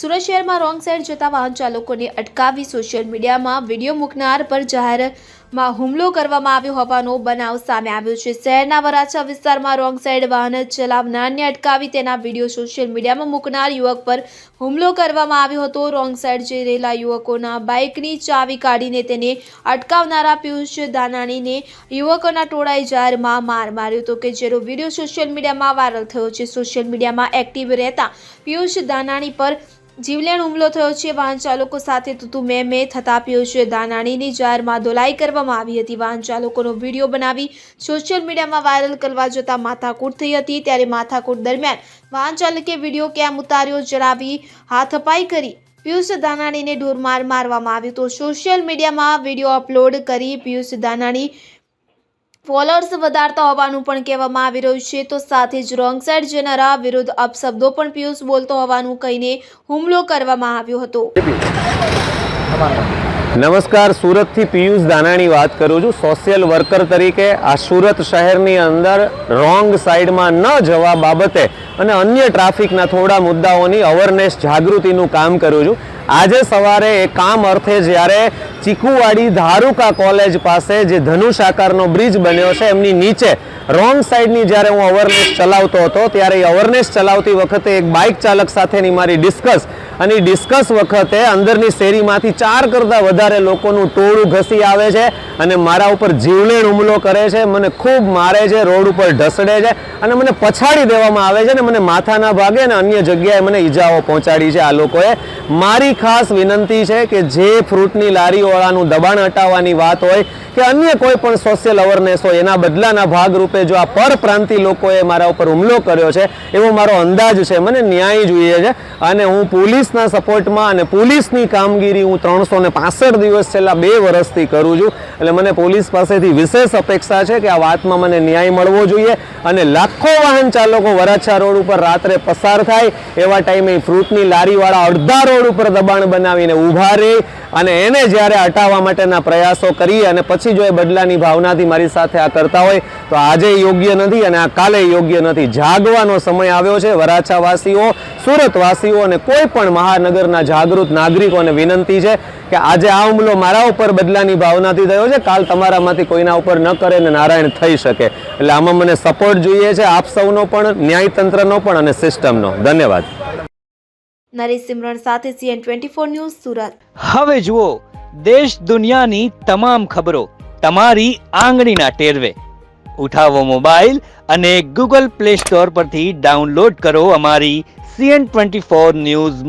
સુરત શહેરમાં wrong side જતા વાહન ચાલકોને અટકાવી સોશિયલ મીડિયામાં વીડિયો મૂકનાર પર જાહેરમાં હુમલો કરવામાં આવ્યો હોવાનો બનાવ સામે આવ્યો છે. શહેરના વરાછા વિસ્તારમાં રોંગ સાઈડ વાહન ચલાવનારને અટકાવી તેના વીડિયો સોશિયલ મીડિયામાં મૂકનાર યુવક પર હુમલો કરવામાં આવ્યો હતો. રોંગ સાઈડ જઈ રહેલા યુવકોના બાઇકની ચાવી કાઢીને તેને અટકાવનારા પિયુષ દાનાણીને યુવકોના ટોળાએ જાહેરમાં માર માર્યો હતો કે જેનો વીડિયો સોશિયલ મીડિયામાં વાયરલ થયો છે. સોશિયલ મીડિયામાં એક્ટિવ રહેતા પિયુષ દાનાણી પર જીવલેણ હુમલો થયો છે. વાહન ચાલકો સાથે તું મેં મેં થતા પિયુષ દાનાણીની જાહેરમાં ધોલાઈ કરવામાં આવી હતી. વાહન ચાલકોનો વીડિયો બનાવી સોશિયલ મીડિયામાં વાયરલ કરવા જતા માથાકૂટ થઈ હતી. ત્યારે માથાકૂટ દરમિયાન વાહન ચાલકે વીડિયો કેમ ઉતાર્યો જણાવી હાથપાઈ કરી પિયુષ દાનાણીને ઢોરમાર મારવામાં આવ્યું તો સોશિયલ મીડિયામાં વીડિયો અપલોડ કરી પિયુષ દાનાણી ફોલોઅર્સ વધારતા હોવાનું પણ કહેવામાં આવી રહ્યું છે. તો સાથે જ રોંગ સાઈડ જનારા વિરુદ્ધ અપશબ્દો પણ પિયુષ બોલતો હોવાનું કહીને હુમલો કરવામાં આવ્યો હતો. નમસ્કાર. સુરતથી પિયુષ દાનાણી વાત કરું છું. સોશિયલ વર્કર તરીકે આ સુરત શહેરની અંદર રોંગ સાઈડમાં ન જવા બાબતે અને અન્ય ટ્રાફિકના થોડા મુદ્દાઓની અવેરનેસ જાગૃતિનું કામ કરું છું. આજે સવારે એ કામ અર્થે જ્યારે ચીકુવાડી ધારુકા કોલેજ પાસે જે ધનુષ આકારનો બ્રિજ બન્યો છે, એમની નીચે રોંગ સાઈડની જ્યારે હું અવેરનેસ ચલાવતો હતો, ત્યારે એ અવેરનેસ ચલાવતી વખતે એક બાઇક ચાલક સાથેની મારી ડિસ્કસ અને ડિસ્કસ વખતે અંદરની શેરીમાંથી ચાર કરતાં વધારે લોકોનું ટોળું ઘસી આવે છે અને મારા ઉપર જીવલેણ હુમલો કરે છે, મને ખૂબ મારે છે, રોડ ઉપર ઢસડે છે અને મને પછાડી દેવામાં આવે છે ને મને માથાના ભાગે અને અન્ય જગ્યાએ મને ઈજાઓ પહોંચાડી છે. આ લોકોએ મારી ખાસ વિનંતી છે કે જે ફ્રૂટની લારીઓળાનું દબાણ હટાવવાની વાત હોય કે અન્ય કોઈ પણ સોશિયલ અવેરનેસ હોય, એના બદલાના ભાગરૂપે જો આ પરપ્રાંતિ લોકોએ મારા ઉપર હુમલો કર્યો છે, એવો મારો અંદાજ છે. મને ન્યાય જોઈએ છે અને હું પોલીસના સપોર્ટમાં અને પોલીસની કામગીરી હું ત્રણસો દિવસ છેલ્લા બે વર્ષથી કરું છું. એટલે મને પોલીસ પાસેથી વિશેષ અપેક્ષા છે કે આ વાતમાં મને ન્યાય મળવો જોઈએ અને લાખો વાહન ચાલકો વરાછા રોડ ઉપર રાત્રે પસાર થાય એવા ટાઈમે ફ્રૂટની લારીવાળા અડધા રોડ ઉપર દબાણ બનાવીને ઊભા રહે અને એને જ્યારે હટાવવા માટેના પ્રયાસો કરી અને પછી જો એ બદલાની ભાવનાથી મારી સાથે આ કરતા હોય, તો આજે યોગ્ય નથી અને આ કાલે યોગ્ય નથી. જાગવાનો સમય આવ્યો છે. વરાછાવાસીઓ સુરતવાસીઓ અને કોઈ પણ મહાનગરના જાગૃત નાગરિકોને વિનંતી છે કે આજે આ હુમલો મારા ઉપર બદલાની ભાવનાથી થયો છે. કાલ તમારામાંથી કોઈના ઉપર ન કરે ને નારાયણ થઈ શકે. એટલે આમાં મને સપોર્ટ જોઈએ છે આપ સૌનો પણ ન્યાયતંત્રનો પણ અને સિસ્ટમનો ધન્યવાદ. નરેશ સિમરણ સાથે CN twenty four news Surat. હવે જુઓ દેશ દુનિયાની તમામ ખબરો તમારી આંગળીના ટેરવે. ઉઠાવો મોબાઈલ અને ગૂગલ પ્લે સ્ટોર પરથી ડાઉનલોડ કરો અમારી સીએન ટ્વેન્ટી ફોર ન્યૂઝ